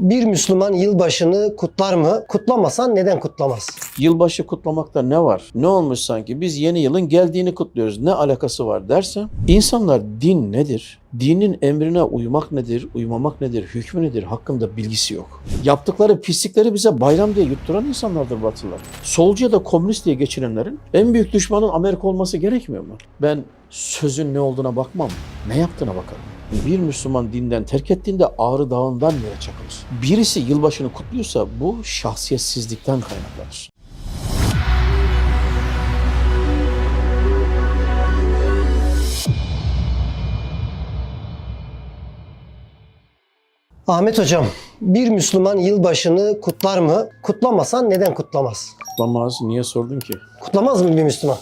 Bir Müslüman yılbaşını kutlar mı? Kutlamasan neden kutlamaz? Yılbaşı kutlamakta ne var? Ne olmuş sanki? Biz yeni yılın geldiğini kutluyoruz. Ne alakası var derse insanlar din nedir? Dinin emrine uymak nedir, uymamak nedir, hükmü nedir hakkında bilgisi yok. Yaptıkları pislikleri bize bayram diye yutturan insanlardır Batılılar. Solcu ya da komünist diye geçinenlerin en büyük düşmanın Amerika olması gerekmiyor mu? Ben sözün ne olduğuna bakmam, ne yaptığına bakarım. Bir Müslüman dinden terk ettiğinde Ağrı Dağı'ndan yere çakılır. Birisi yılbaşını kutluyorsa bu şahsiyetsizlikten kaynaklanır. Ahmet Hocam, bir Müslüman yılbaşını kutlar mı? Kutlamasan neden kutlamaz? Kutlamaz. Niye sordun ki? Kutlamaz mı bir Müslüman?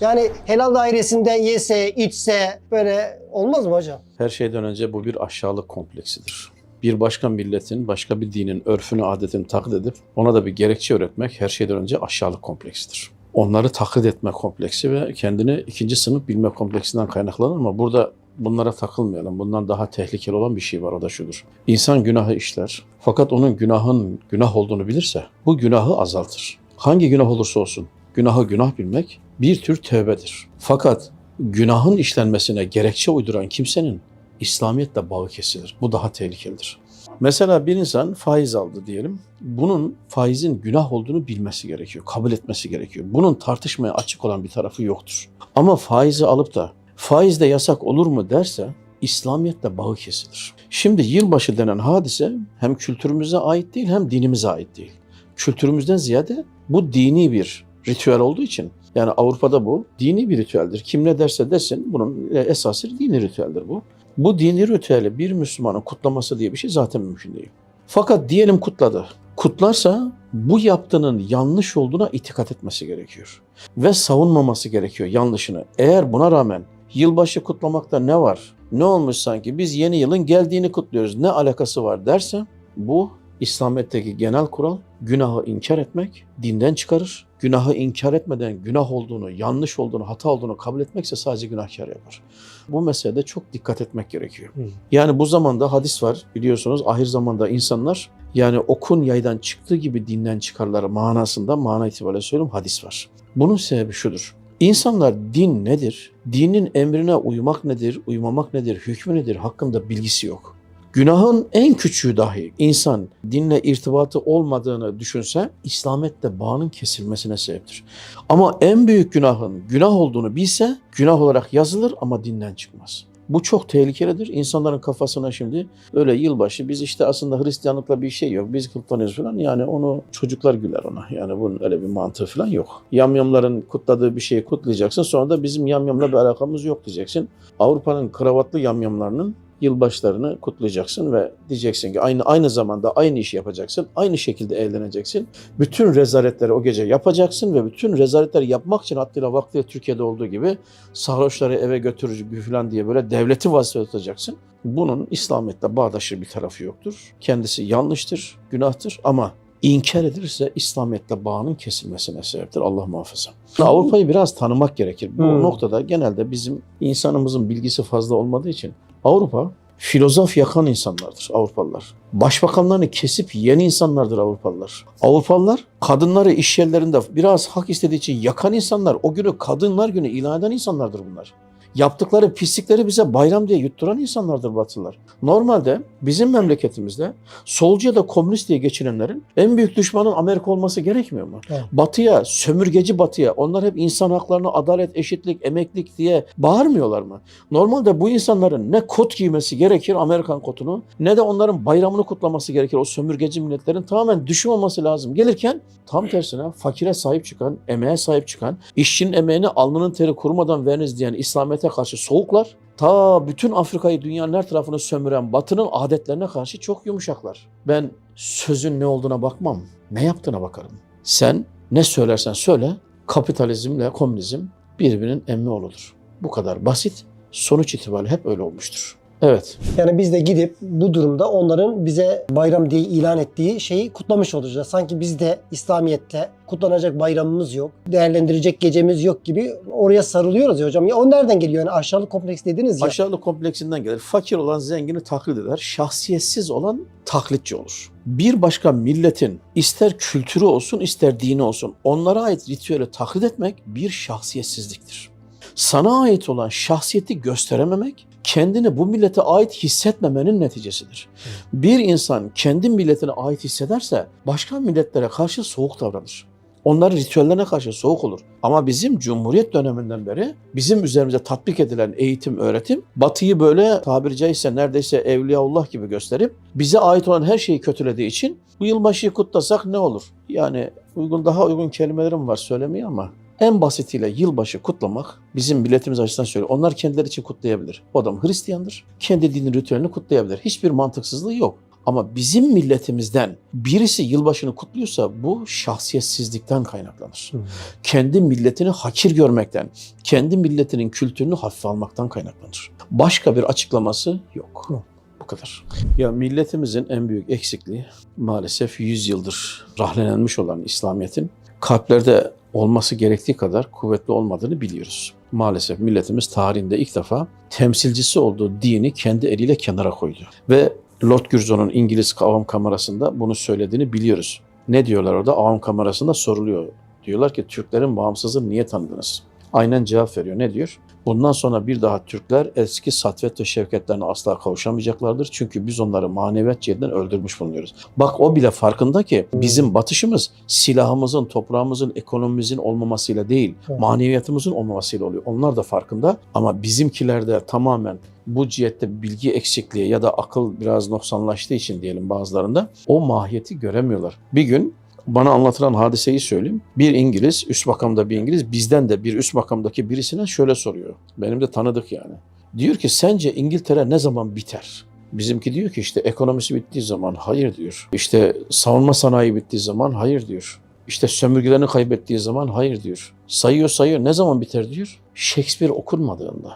Yani helal dairesinde yese, içse böyle olmaz mı hocam? Her şeyden önce bu bir aşağılık kompleksidir. Bir başka milletin, başka bir dinin örfünü, adetini taklit edip ona da bir gerekçe öğretmek her şeyden önce aşağılık kompleksidir. Onları taklit etme kompleksi ve kendini ikinci sınıf bilme kompleksinden kaynaklanır ama burada bunlara takılmayalım. Bundan daha tehlikeli olan bir şey var o da şudur. İnsan günahı işler fakat onun günahın günah olduğunu bilirse bu günahı azaltır. Hangi günah olursa olsun günahı günah bilmek bir tür tövbedir. Fakat günahın işlenmesine gerekçe uyduran kimsenin İslamiyetle bağı kesilir. Bu daha tehlikelidir. Mesela bir insan faiz aldı diyelim. Bunun faizin günah olduğunu bilmesi gerekiyor, kabul etmesi gerekiyor. Bunun tartışmaya açık olan bir tarafı yoktur. Ama faizi alıp da faiz de yasak olur mu derse İslamiyetle bağı kesilir. Şimdi yılbaşı denen hadise hem kültürümüze ait değil hem dinimize ait değil. Kültürümüzden ziyade bu dini bir ritüel olduğu için yani Avrupa'da bu dini bir ritüeldir. Kim ne derse desin bunun esası dini ritüeldir bu. Bu dini ritüeli bir Müslümanın kutlaması diye bir şey zaten mümkün değil. Fakat diyelim kutladı. Kutlarsa bu yaptığının yanlış olduğuna itikat etmesi gerekiyor. Ve savunmaması gerekiyor yanlışını. Eğer buna rağmen yılbaşı kutlamakta ne var? Ne olmuş sanki? Biz yeni yılın geldiğini kutluyoruz. Ne alakası var derse bu İslamiyet'teki genel kural günahı inkar etmek dinden çıkarır. Günahı inkar etmeden günah olduğunu, yanlış olduğunu, hata olduğunu kabul etmekse sadece günahkar yapar. Bu meselede çok dikkat etmek gerekiyor. Hı. Yani bu zamanda hadis var biliyorsunuz ahir zamanda insanlar yani okun yaydan çıktığı gibi dinden çıkarlar manasında mana itibariyle söylüyorum hadis var. Bunun sebebi şudur. İnsanlar din nedir? Dinin emrine uymak nedir, uymamak nedir, hükmü nedir hakkında bilgisi yok. Günahın en küçüğü dahi insan dinle irtibatı olmadığını düşünse İslamiyet'te bağının kesilmesine sebeptir. Ama en büyük günahın günah olduğunu bilse günah olarak yazılır ama dinden çıkmaz. Bu çok tehlikelidir. İnsanların kafasına şimdi öyle yılbaşı biz işte aslında Hristiyanlıkla bir şey yok. Biz kutlanıyoruz falan. Yani onu çocuklar güler ona. Yani bunun öyle bir mantığı falan yok. Yamyamların kutladığı bir şeyi kutlayacaksın. Sonra da bizim yamyamla bir alakamız yok diyeceksin. Avrupa'nın kravatlı yamyamlarının yılbaşlarını kutlayacaksın ve diyeceksin ki aynı aynı zamanda aynı işi yapacaksın. Aynı şekilde eğleneceksin. Bütün rezaletleri o gece yapacaksın ve bütün rezaletleri yapmak için hattıyla vaktiyle Türkiye'de olduğu gibi sarhoşları eve götürücü falan diye böyle devleti vazife tutacaksın. Bunun İslamiyet'te bağdaşır bir tarafı yoktur. Kendisi yanlıştır, günahtır ama inkar edilirse İslamiyet'le bağının kesilmesine sebeptir. Allah muhafaza. Avrupa'yı biraz tanımak gerekir. Bu Hmm. noktada genelde bizim insanımızın bilgisi fazla olmadığı için Avrupa filozof yakan insanlardır Avrupalılar. Başbakanlarını kesip yiyen insanlardır Avrupalılar. Avrupalılar kadınları iş yerlerinde biraz hak istediği için yakan insanlar, o günü kadınlar günü ilan eden insanlardır bunlar. Yaptıkları pislikleri bize bayram diye yutturan insanlardır Batılılar. Normalde bizim memleketimizde solcu ya da komünist diye geçinenlerin en büyük düşmanın Amerika olması gerekmiyor mu? Evet. Batıya, sömürgeci batıya onlar hep insan haklarını, adalet, eşitlik, emeklilik diye bağırmıyorlar mı? Normalde bu insanların ne kot giymesi gerekir Amerikan kotunu ne de onların bayramını kutlaması gerekir. O sömürgeci milletlerin tamamen düşün olması lazım. Gelirken tam tersine fakire sahip çıkan, emeğe sahip çıkan, işçinin emeğini alnının teri kurumadan veriniz diyen İslamiyet'e karşı soğuklar. Ta bütün Afrika'yı dünyanın her tarafını sömüren Batı'nın adetlerine karşı çok yumuşaklar. Ben sözün ne olduğuna bakmam, ne yaptığına bakarım. Sen ne söylersen söyle, kapitalizmle komünizm birbirinin emmi oğludur. Bu kadar basit. Sonuç itibariyle hep öyle olmuştur. Evet. Yani biz de gidip bu durumda onların bize bayram diye ilan ettiği şeyi kutlamış olacağız. Sanki bizde İslamiyet'te kutlanacak bayramımız yok, değerlendirecek gecemiz yok gibi oraya sarılıyoruz ya hocam. Ya o nereden geliyor? Yani aşağılık kompleks dediniz ya. Aşağılık kompleksinden gelir. Fakir olan zengini taklit eder. Şahsiyetsiz olan taklitçi olur. Bir başka milletin ister kültürü olsun ister dini olsun onlara ait ritüeli taklit etmek bir şahsiyetsizliktir. Sana ait olan şahsiyeti gösterememek kendini bu millete ait hissetmemenin neticesidir. Bir insan kendi milletine ait hissederse başka milletlere karşı soğuk davranır. Onların ritüellerine karşı soğuk olur. Ama bizim Cumhuriyet döneminden beri bizim üzerimize tatbik edilen eğitim, öğretim Batı'yı böyle tabiri caizse neredeyse Evliyaullah gibi gösterip bize ait olan her şeyi kötülediği için bu yılbaşıyı kutlasak ne olur? Yani uygun daha uygun kelimelerim var söylemeye ama en basitiyle yılbaşı kutlamak bizim milletimiz açısından söylüyor. Onlar kendileri için kutlayabilir. O adam Hristiyandır. Kendi dinin ritüelini kutlayabilir. Hiçbir mantıksızlığı yok. Ama bizim milletimizden birisi yılbaşını kutluyorsa bu şahsiyetsizlikten kaynaklanır. Hı. Kendi milletini hakir görmekten, kendi milletinin kültürünü hafife almaktan kaynaklanır. Başka bir açıklaması yok. Yok. Bu kadar. Ya milletimizin en büyük eksikliği maalesef 100 yıldır rahlenenmiş olan İslamiyet'in kalplerde olması gerektiği kadar kuvvetli olmadığını biliyoruz. Maalesef milletimiz tarihinde ilk defa temsilcisi olduğu dini kendi eliyle kenara koydu. Ve Lord Curzon'un İngiliz avam kamerasında bunu söylediğini biliyoruz. Ne diyorlar orada? Avam kamerasında soruluyor. Diyorlar ki Türklerin bağımsızlığını niye tanıdınız? Aynen cevap veriyor. Ne diyor? Bundan sonra bir daha Türkler eski satvet ve şevketlerine asla kavuşamayacaklardır. Çünkü biz onları maneviyat cihetinden öldürmüş bulunuyoruz. Bak o bile farkında ki bizim batışımız silahımızın, toprağımızın, ekonomimizin olmamasıyla değil, maneviyatımızın olmamasıyla oluyor. Onlar da farkında ama bizimkilerde tamamen bu cihette bilgi eksikliği ya da akıl biraz noksanlaştığı için diyelim bazılarında o mahiyeti göremiyorlar. Bir gün bana anlatılan hadiseyi söyleyeyim. Bir İngiliz, üst makamda bir İngiliz bizden de bir üst makamdaki birisine şöyle soruyor. Benim de tanıdık yani. Diyor ki sence İngiltere ne zaman biter? Bizimki diyor ki işte ekonomisi bittiği zaman hayır diyor. İşte savunma sanayi bittiği zaman hayır diyor. İşte sömürgelerini kaybettiği zaman hayır diyor. Sayıyor sayıyor ne zaman biter diyor. Shakespeare okunmadığında.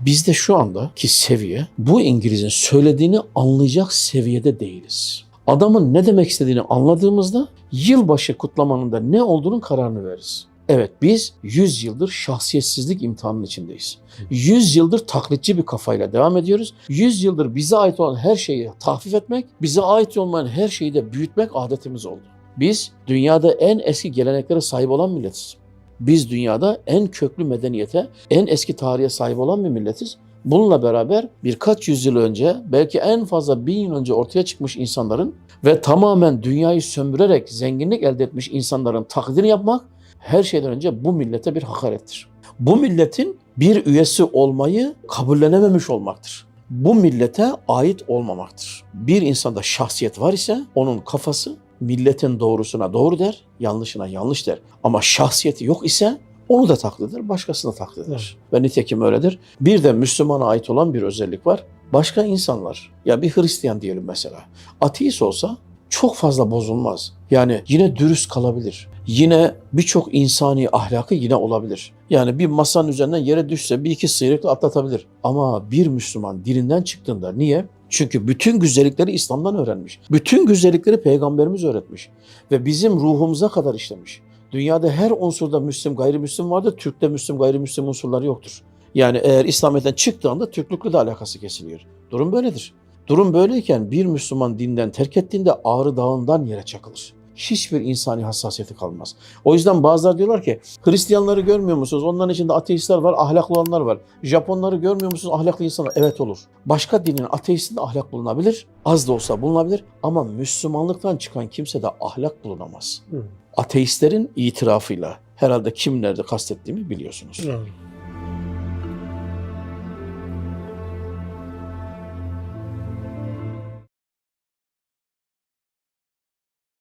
Bizde şu andaki seviye bu İngiliz'in söylediğini anlayacak seviyede değiliz. Adamın ne demek istediğini anladığımızda yılbaşı kutlamanın da ne olduğunun kararını veririz. Evet biz 100 yıldır şahsiyetsizlik imtihanının içindeyiz. 100 yıldır taklitçi bir kafayla devam ediyoruz. 100 yıldır bize ait olan her şeyi tahfif etmek, bize ait olmayan her şeyi de büyütmek adetimiz oldu. Biz dünyada en eski geleneklere sahip olan milletiz. Biz dünyada en köklü medeniyete, en eski tarihe sahip olan bir milletiz. Bununla beraber birkaç yüzyıl önce, belki en fazla bin yıl önce ortaya çıkmış insanların ve tamamen dünyayı sömürerek zenginlik elde etmiş insanların taklidini yapmak her şeyden önce bu millete bir hakarettir. Bu milletin bir üyesi olmayı kabullenememiş olmaktır. Bu millete ait olmamaktır. Bir insanda şahsiyet var ise onun kafası milletin doğrusuna doğru der, yanlışına yanlış der. Ama şahsiyeti yok ise onu da taklit eder, başkasını eder. Ve nitekim öyledir. Bir de Müslümana ait olan bir özellik var. Başka insanlar, ya bir Hristiyan diyelim mesela, ateist olsa çok fazla bozulmaz. Yani yine dürüst kalabilir. Yine birçok insani ahlakı yine olabilir. Yani bir masanın üzerinden yere düşse bir iki sıyrıkla atlatabilir. Ama bir Müslüman dininden çıktığında niye? Çünkü bütün güzellikleri İslam'dan öğrenmiş. Bütün güzellikleri Peygamberimiz öğretmiş. Ve bizim ruhumuza kadar işlemiş. Dünyada her unsurda Müslüm gayrimüslim vardır. Türk'te Müslüm gayrimüslim unsurları yoktur. Yani eğer İslamiyet'ten çıktığı anda Türklükle de alakası kesiliyor. Durum böyledir. Durum böyleyken bir Müslüman dinden terk ettiğinde Ağrı Dağı'ndan yere çakılır. Hiçbir insani hassasiyeti kalmaz. O yüzden bazılar diyorlar ki Hristiyanları görmüyor musunuz? Onların içinde ateistler var, ahlaklı olanlar var. Japonları görmüyor musunuz? Ahlaklı insanlar. Evet olur. Başka dinin ateistinde ahlak bulunabilir. Az da olsa bulunabilir. Ama Müslümanlıktan çıkan kimse de ahlak bulunamaz. Hı. Ateistlerin itirafıyla herhalde kimlerde kastettiğimi biliyorsunuz. Evet.